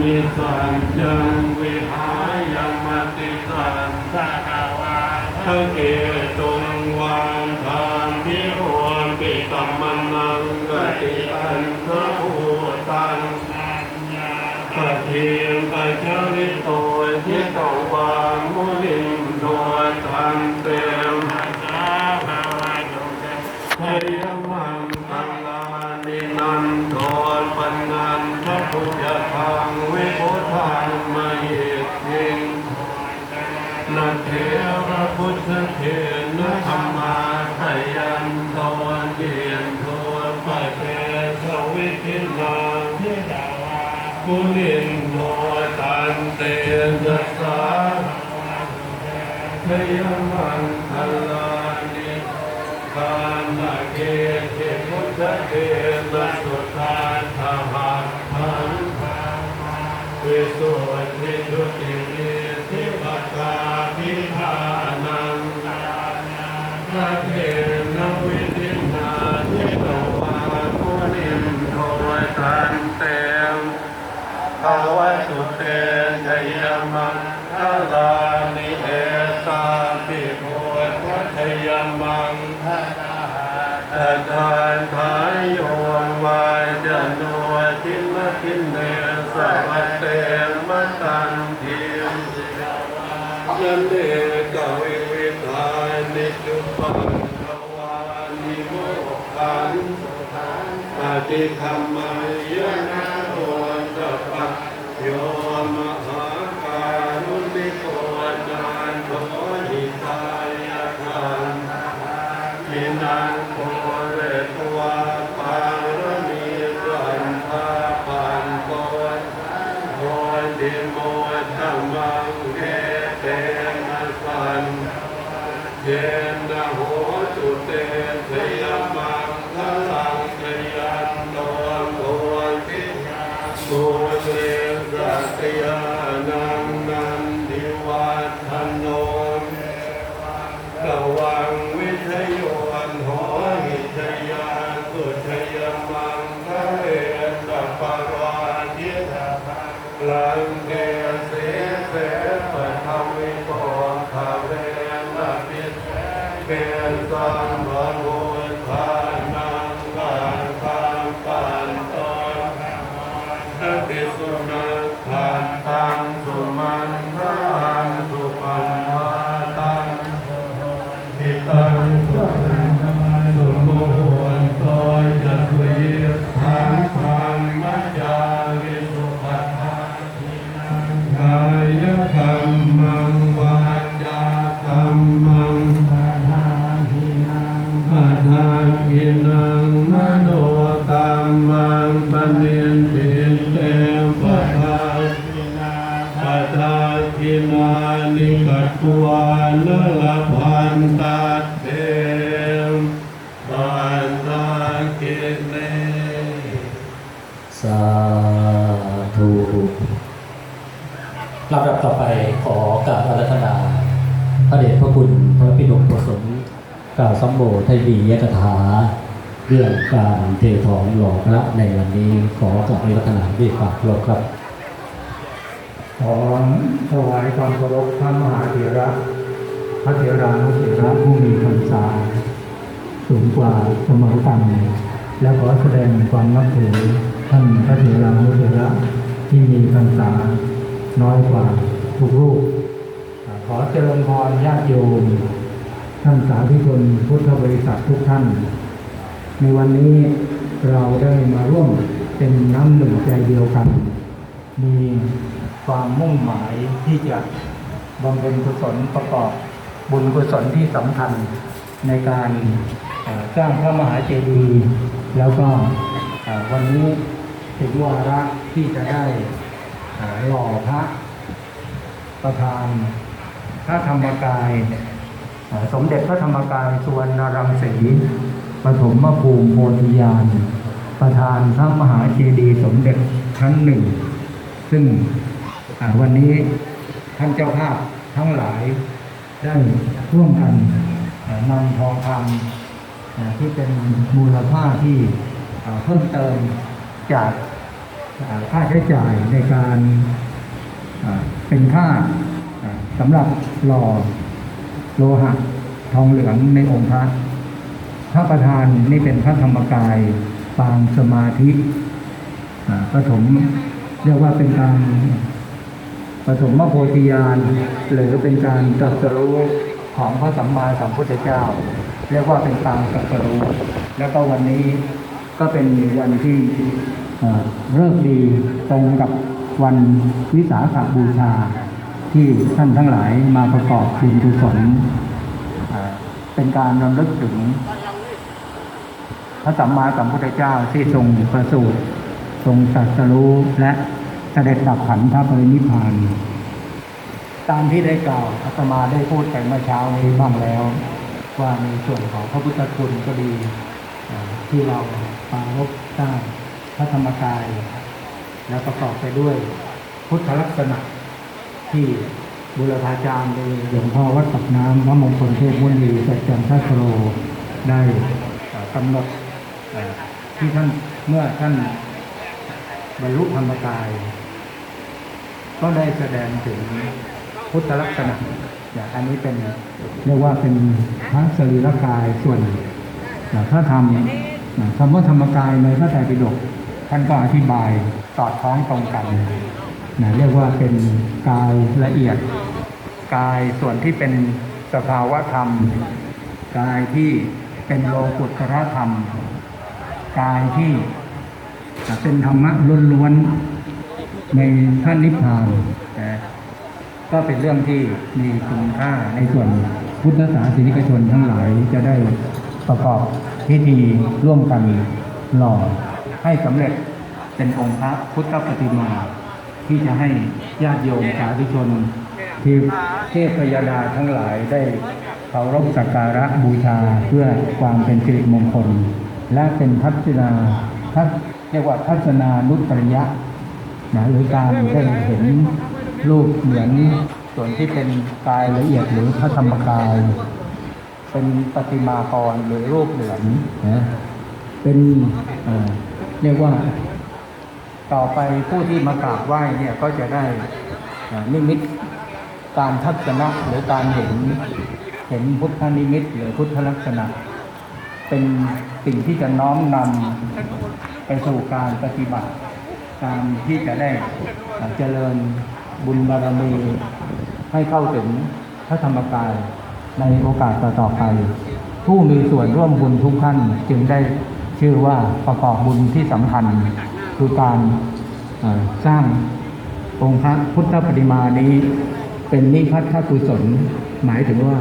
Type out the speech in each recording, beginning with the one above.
นิสังจังวิหายมติสังสกาวาทะเกตุงวางทางพิโรนปิตัมมนังกติอันทะหูตังปัญญาปะเทยงปัจจริโตทิตวามุลินโดตันเตม ปัญญาภาวะโยเก พยมังตังลานินันโทปันนันทพุทธทางวิพุทธังมาเหตุทิงนัเทระพุ ทธเทนะธรรมาทยันโตเดียนโทปะเทสวิทินาทิดาวากุลินโทตันเตจัสสาพยมังทัลานิทานนาเกเทพุทธเทนะสุ ยันเดกวิวิธานิจุปันทวานิโมขันปฏิธรรมย เยนะโหตุเตเทยมา ปัฏฐาทินานิกัตวานละพันตัดเตมปันตากิเนสาธุลำดับต่อไปขอกราบอารัธนา พระเดชพระคุณพระพิดกประสงค์กล่าวสัมโภไทยบียกถาเรื่องการเททองหล่อพระในวันนี้ขอกราบอารัธนาด้วยฝากเราครับ ขอถวายความเคารพพระมหาเถระพระเถรานุเถระผู้มีพรรษาสูงกว่าเสมอกันและขอแสดงความนับถือท่านพระเถรานุเถระที่มีพรรษาน้อยกว่าทุกรูป ขอเจริญพรญาติโยม ท่านสาธุชนพุทธบริษัททุกท่าน ในวันนี้เราได้มาร่วมเป็นน้ำหนึ่งใจเดียวกัน มี ความมุ่งหมายที่จะบำเพ็ญกุศลประกอบบุญกุศลที่สำคัญในการสร้างพระมหาเจดีย์แล้วก็วันนี้ถึงวาระที่จะได้หล่อพระประธานพระธรรมกาย สมเด็จพระธรรมกายสุวรรณรังสีปฐมภูมิโพธิญาณประธานพระมหาเจดีย์สมเด็จชั้นหนึ่ง ซึ่ง วันนี้ท่านเจ้าภาพทั้งหลายได้ร่วมกันนำทองคำที่เป็นมูลค่าที่เพิ่มเติมจากค่าใช้จ่ายในการเป็นค่าสำหรับหล่อโลหะทองเหลืองในองค์พระพระประธานนี่เป็นพระธรรมกายปางสมาธิอ่าปฐมเรียกว่าเป็นการ ปฐมโพธิญาณหรือเป็นการตรัสรู้ของพระสัมมาสัมพุทธเจ้า เรียกว่าเป็นการตรัสรู้แล้วก็วันนี้ก็เป็นวันที่เริ่มดีตรงกับวันวิสาขบูชา ที่ท่านทั้งหลายมาประกอบบุญกุศลอ่าเป็นการรำลึกถึง พระสัมมาสัมพุทธเจ้าที่ทรงประสูติทรงตรัสรู้และ เสด็จดับขันธปรินิพาน ตามที่ได้กล่าวอาตมาได้พูดไปเมื่อเช้านี้บ้างแล้ว ว่าในส่วนของพระพุทธคุณก็ดีเอ่อที่เราปารบสร้างพระธรรมกาย แล้วประกอบไปด้วยพุทธลักษณะที่บุรพาจารย์โดยหลวงพ่อวัดปักน้ำพระมงคลเทพมุนีสัจจันทสโรได้กำหนดที่ท่านเมื่อท่าน บรรลุธรรมกาย ก็ได้แสดงถึงพุทธลักษณะอย่างอันนี้เป็นเรียกว่าเป็นพระสรีรกายส่วนพระธรรมคำว่าธรรมกายในพระไตรปิฎกท่านก็อธิบายสอดคล้องตรงกันนะเรียกว่าเป็นกายละเอียด กายส่วนที่เป็นสภาวะธรรม กายที่เป็นโลกุตระธรรม กายที่ เป็นธรรมะล้วนๆในท่านนิพพานนะก็เป็นเรื่องที่มีคุณค่าในส่วนพุทธศาสนิกชนทั้งหลายจะได้ประกอบพิธีร่วมกันหล่อให้สำเร็จเป็นองค์พระพุทธปฏิมาที่จะให้ญาติโยมสาธุชนที่เทพยดาทั้งหลายได้เคารพสักการะบูชาเพื่อความเป็นสิริมงคล และเป็นทัศนาทัศ เรียกว่าทัศนานุตริยะนะหรือการได้เห็นรูปเหมือนส่วนที่เป็นกายละเอียดหรือพระธรรมกาย เป็นประติมากรหรือรูปเหมือนนะเป็นเรียกว่า ต่อไปผู้ที่มากราบไหว้เนี่ยก็จะได้นิมิตการทัศนะหรือการเห็นเห็นพุทธนิมิตหรือพุทธลักษณะ เป็นสิ่งที่จะน้อมนำ ไปสู่การปฏิบัติ การที่จะได้เอ่อเจริญบุญบารมีให้เข้าถึงพระธรรมกายในโอกาสต่อๆไป ผู้มีส่วนร่วมบุญทุกท่านจึงได้ชื่อว่าประกอบบุญที่สำคัญ คือการสร้างองค์พระพุทธปฏิมานี้เป็นนิพัทธกุศลหมายถึงว่า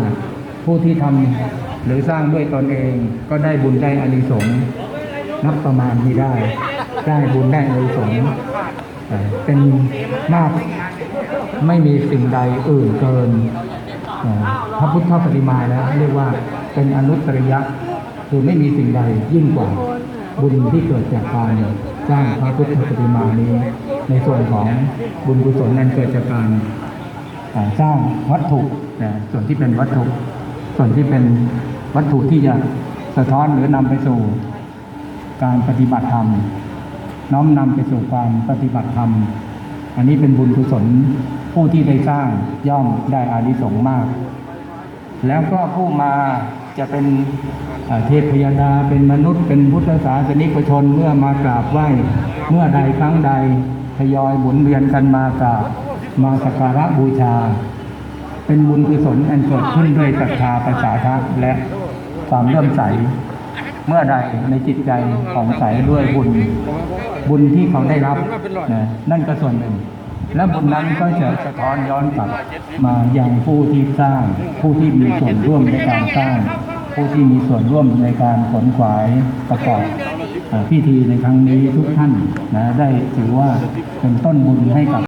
ผู้ที่ทำหรือสร้างด้วยตนเองก็ได้บุญได้อานิสงส์ นับประมาณไม่ได้ ได้บุญได้อานิสงส์เป็นมากไม่มีสิ่งใดอื่นเกินพระพุทธปฏิมาแล้ว เรียกว่าเป็นอนุตริยะคือไม่มีสิ่งใดยิ่งกว่าบุญที่เกิดจากการสร้างพระพุทธปฏิมานี้ ในส่วนของบุญกุศลนั้นเกิดจากการสร้างวัตถุส่วนที่เป็นวัตถุ ส่วนที่เป็นวัตถุที่จะสะท้อนหรือนำไปสู่ การปฏิบัติธรรม น้อมนำไปสู่การปฏิบัติธรรม อันนี้เป็นบุญกุศลผู้ที่ได้สร้างย่อมได้อานิสงส์มาก แล้วก็ผู้มาจะเป็นเทพยดาเป็นมนุษย์ เป็นพุทธศาสนิกชนเมื่อมากราบไหว้เมื่อใดครั้งใดทยอยหมุนเวียนกันมากราบมาสักการะบูชา เป็นบุญกุศลอันเกิดขึ้นด้วยศรัทธาประสาทะและความเลื่อมใส เมื่อใดในจิตใจของใสด้วยบุญบุญที่เขาได้รับนะนั่นก็ส่วนหนึ่ง และบุญนั้นก็จะสะท้อนย้อนกลับมาอยังผู้ที่สร้าง ผู้ที่มีส่วนร่วมในการสร้าง ผู้ที่มีส่วนร่วมในการขนขวายประกอบพิธีในครั้งนี้ทุกท่านนะได้ถือว่าเป็นต้นบุญให้กับ